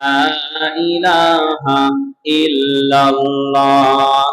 ইলাহা ইল্লাল্লাহ।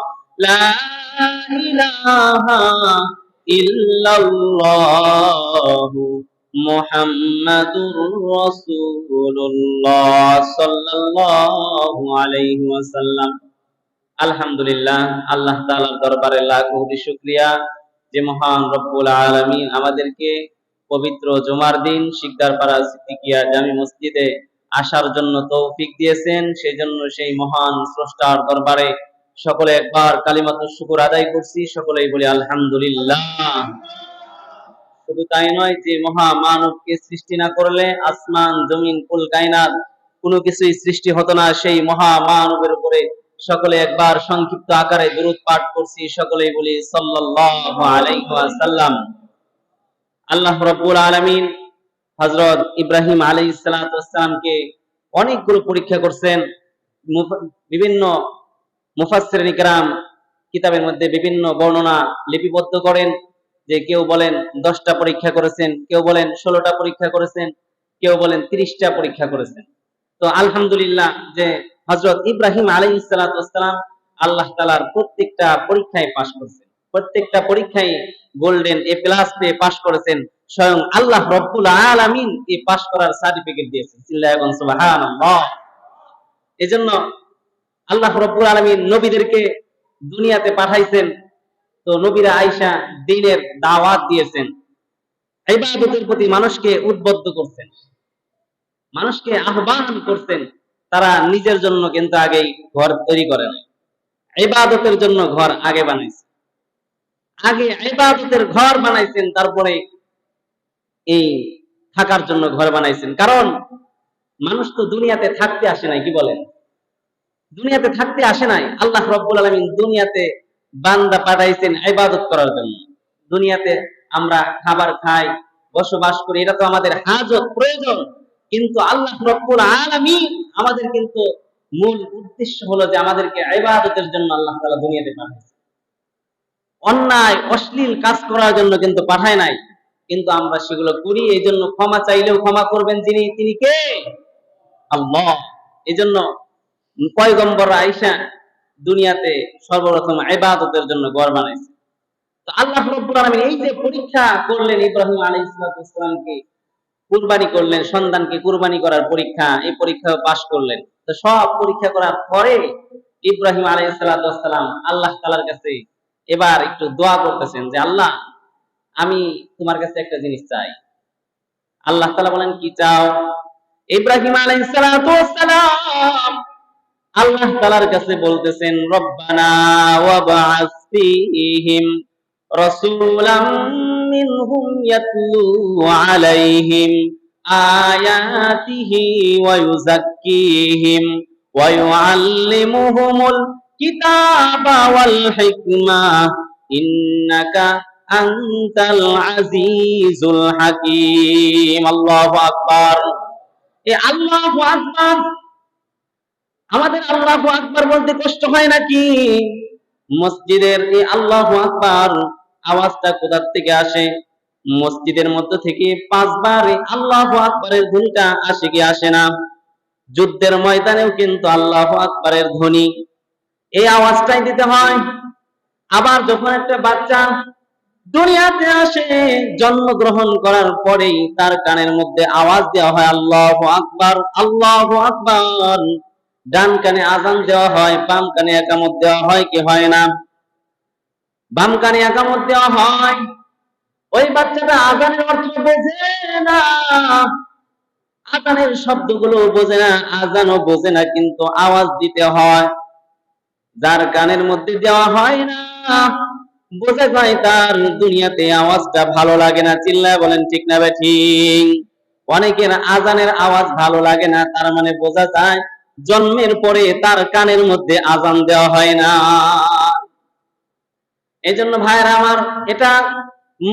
আলহামদুলিল্লাহ, আল্লাহ তাআলার দরবারে লাখ কোটি শুকরিয়া। যে মহান রব্বুল আলামিন আমাদেরকে পবিত্র জুমার দিন শিকদারপাড়া সিদ্দিকিয়া জামি মসজিদে আসার জন্য তৌফিক দিয়েছেন সেই জন্য সেই মহান স্রষ্টার দরবারে সকলে একবার কালিমাত শুকুর আদায় করছি, সকলেই বলি আলহামদুলিল্লাহ। শুধু তাই নয় যে মহা মানবকে সৃষ্টি না করলে আসমান, জমিন কুল কায়নাত কোনো কিছুই সৃষ্টি হতো না, সেই মহা মানবের উপরে সকলে একবার সংক্ষিপ্ত আকারে দূরত পাঠ করছি, সকলেই বলি সাল্লাল্লাহু আলাইহি ওয়াসাল্লাম। আল্লাহ রাব্বুল আলামিন হযরত ইব্রাহিম আলাইহিস সালাতু ওয়াসসালামকে অনেকগুলো পরীক্ষা করছেন। বিভিন্ন মুফাসসিরিন ইকরাম কিতাবের মধ্যে বিভিন্ন বর্ণনা লিপিবদ্ধ করেন যে কেউ বলেন দশটা পরীক্ষা করেছেন, কেউ বলেন ষোলোটা পরীক্ষা করেছেন, কেউ বলেন তিরিশটা পরীক্ষা করেছেন। তো আলহামদুলিল্লাহ যে হজরত ইব্রাহিম আলী ইসালাতাম আল্লাহ তালার প্রত্যেকটা পরীক্ষায় পাশ করেছেন। প্রত্যেকটা পরীক্ষায় গোল্ডেন এ প্লাস পেয়ে পাশ করেছেন। স্বয়ং আল্লাহ রব্বুল আলামিন এই পাশ করার সার্টিফিকেট দিয়েছেন। সুবহানাল্লাহ। এজন্য আল্লাহ রব্বুল আলামিন নবীদেরকে দুনিয়াতে পাঠাইছেন। তো নবীরা আয়েশা দিনের দাওয়াত দিয়েছেন। ইবাদতের প্রতি মানুষকে উদ্বুদ্ধ করছেন। মানুষকে আহ্বান করছেন, তারা নিজের জন্য কিন্তু আগেই ঘর তৈরি করে নাই ইবাদতের জন্য ঘর আগে বানাইছে আগে ইবাদতের ঘর বানাইছেন, তারপরে এই থাকার জন্য ঘর বানাইছেন। কারণ মানুষ তো দুনিয়াতে থাকতে আসে নাই, কি বলেন? দুনিয়াতে থাকতে আসে নাই। আল্লাহ রব্বুল আলমিন দুনিয়াতে বান্দা পাঠাইছেন ইবাদত করার জন্য। দুনিয়াতে আমরা খাবার খাই, বসবাস করি, এটা তো আমাদের হাজত প্রয়োজন। কিন্তু আল্লাহ রব্বুল আলামিন আমাদের কিন্তু মূল উদ্দেশ্য হলো যে আমাদেরকে ইবাদতের জন্য আল্লাহ তাআলা দুনিয়াতে পাঠাইছে অন্যায়, অশ্লীল কাজ করার জন্য কিন্তু পাঠায় নাই। কিন্তু আমরা সেগুলো করি এই জন্য ক্ষমা চাইলেও ক্ষমা করবেন যিনি, তিনি কে? আল্লাহ। এই জন্য পয়গম্বর আইসা দুনিয়াতে সর্বপ্রথম ইবাদতের জন্য ঘর বানাইছে। তো আল্লাহ রব্বুল আলামিন এই যে পরীক্ষা করলেন ইব্রাহিম আলাইহিস সালামকে কুরবানি করলেন, সন্তানকে কুরবানি করার পরীক্ষা, এই পরীক্ষা পাশ করলেন। তো সব পরীক্ষা করার পরে ইব্রাহিম আলাইহিস সালাম আল্লাহ তাআলার কাছে এবার একটু দোয়া করতেছেন যে, আল্লাহ আমি তোমার কাছে একটা জিনিস চাই। আল্লাহ তাআলা বলেন, কি চাও? ইব্রাহিম আলাইহিস সালাম আল্লাহ তাআলার কাছে বলতেছেন, রব্বানা মিনহুম ইয়াতলু আলাইহিম আয়াতিহি ওয়া ইউযাক্কিহিম ওয়া ইউআল্লিমুহুমুল কিতাবা ওয়াল হিকমা ইন্নাকা আনতাল আজিজুল হাকীম। আল্লাহু আকবার। এ আল্লাহু আকবার। আমাদের আল্লাহু আকবার বলতে কষ্ট হয় নাকি? মসজিদের এই আল্লাহু আকবার আওয়াজটা কোথার থেকে আসে? মসজিদের মধ্যে থেকে পাঁচবার এই আল্লাহু আকবারের ধ্বনিটা আসে কি আসে না? যুদ্ধের ময়দানেও কিন্তু আল্লাহু আকবারের ধ্বনি। এই আওয়াজটাই দিতে হয়। আবার যখন একটা বাচ্চা দুনিয়াতে আসে, জন্মগ্রহণ করার পরেই তার কানের মধ্যে আওয়াজ দেওয়া হয়, আল্লাহু আকবার আল্লাহু আকবার। ডান কানে আজান দেওয়া হয়, বাম কানে একামত দেওয়া হয়, কি হয় না? বাম কানে একামত দেওয়া হয়। ওই বাচ্চাটা আজানের অর্থ বোঝে না। আজানের শব্দগুলো বোঝে না আজানও বোঝে না, কিন্তু আওয়াজ দিতে হয়। যার কানের মধ্যে দেওয়া হয় না বোঝা যায় তার দুনিয়াতে আওয়াজটা ভালো লাগে না, চিল্লায় বলেন, ঠিক না ঠিক? অনেকের আজানের আওয়াজ ভালো লাগে না, তার মানে বোঝা যায় জন্মের পরে তার কানের মধ্যে আজান দেওয়া হয় না। এই জন্য ভাইরা আমার, এটা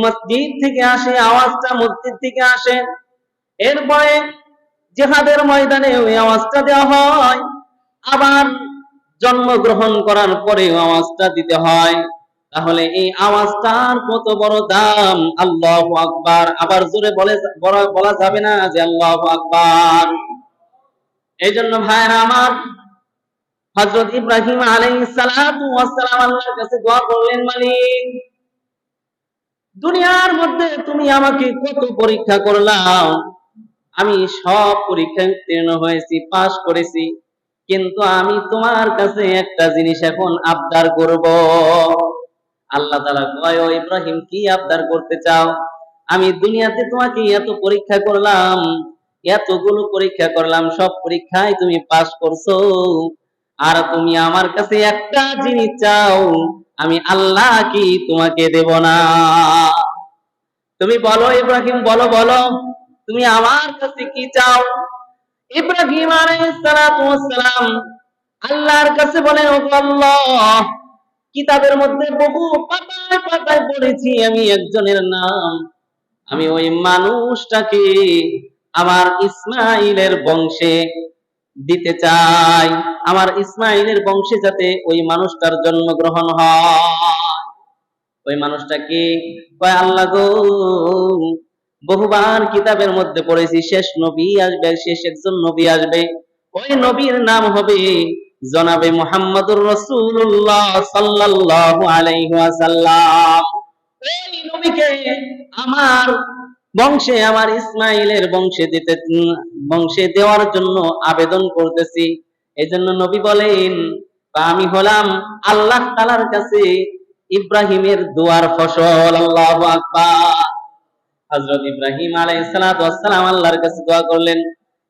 মসজিদ থেকে আসে, আওয়াজটা মসজিদ থেকে আসে, এরপরে জেহাদের ময়দানে ওই আওয়াজটা দেওয়া হয়, আবার জন্মগ্রহণ করার পরে আওয়াজটা দিতে হয়। তাহলে এই আওয়াজটার কত বড় দাম? আল্লাহ আকবার। আবার জোরে বলে বলা যাবে না যে আল্লাহ আকবার। এই জন্য ভাইরা আমার হজরত ইব্রাহিম আলাইহিস সালাতু ওয়াস সালাম আল্লাহর কাছে দোয়া করলেন মালিক দুনিয়ার মধ্যে তুমি আমাকে কত পরীক্ষা করলাম আমি সব পরীক্ষা উত্তীর্ণ হয়েছি, পাশ করেছি। কিন্তু আমি তোমার কাছে একটা জিনিস এখন আবদার করব। আল্লাহ কয় ইব্রাহিম, কি আবদার করতে চাও? আমি দুনিয়াতে তোমাকে এত পরীক্ষা করলাম, এতগুলো পরীক্ষা করলাম, সব পরীক্ষায় তুমি পাশ করছ। আর তুমি আমার কাছে একটা জিনিস চাও, আমি আল্লাহ কি তোমাকে দেব না? তুমি বলো ইব্রাহিম, বলো বলো, তুমি আমার কাছে কি চাও? ইব্রাহিম আলাইহিস সালাম আল্লাহর কাছে বলেন ও আল্লাহ কিতাবের মধ্যে বহু পাতায় পাতায় পড়েছি আমি একজনের নাম। আমি ওই মানুষটাকে আমার ইসমাইলের বংশে দিতে চাই। আমার ইসমাইলের বংশে যাতে ওই মানুষটার জন্মগ্রহণ হয়। ওই মানুষটা কি কয়, আল্লাহ গো, বহুবার কিতাবের মধ্যে পড়েছি, শেষ নবী আসবে, শেষ একজন নবী আসবে। ওই নবীর নাম হবে জনাবে মুহাম্মদুর রাসূলুল্লাহ সাল্লাল্লাহু আলাইহি ওয়াসাল্লাম। ওই নবীকে আমার বংশে, আমার ইসমাইলের বংশে দিতে, বংশে দেওয়ার জন্য আবেদন করতেছি। এই জন্য নবী বলেন, বা আমি হলাম আল্লাহ তালার কাছে ইব্রাহিমের দোয়ার ফসল। আল্লাহ আকবার। হযরত ইব্রাহিম আলাইহিস সালাম আল্লাহর কাছে দোয়া করলেন।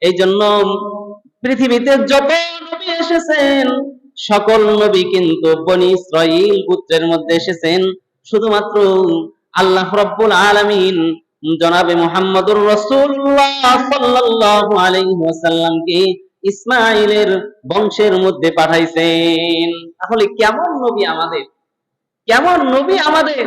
এই জন্য পৃথিবীতে যত এসেছেন। সকল নবী কিন্তু বনি ইসরাইল গোত্রের মধ্যে এসেছেন। শুধুমাত্র আল্লাহ রাব্বুল আলামিন জনাবে মুহাম্মদুর রাসূলুল্লাহ সাল্লাল্লাহু আলাইহি ওয়াসাল্লামকে ইসমাইলের বংশের মধ্যে পাঠাইছেন। তাহলে কেমন নবী আমাদের? কেমন নবী আমাদের?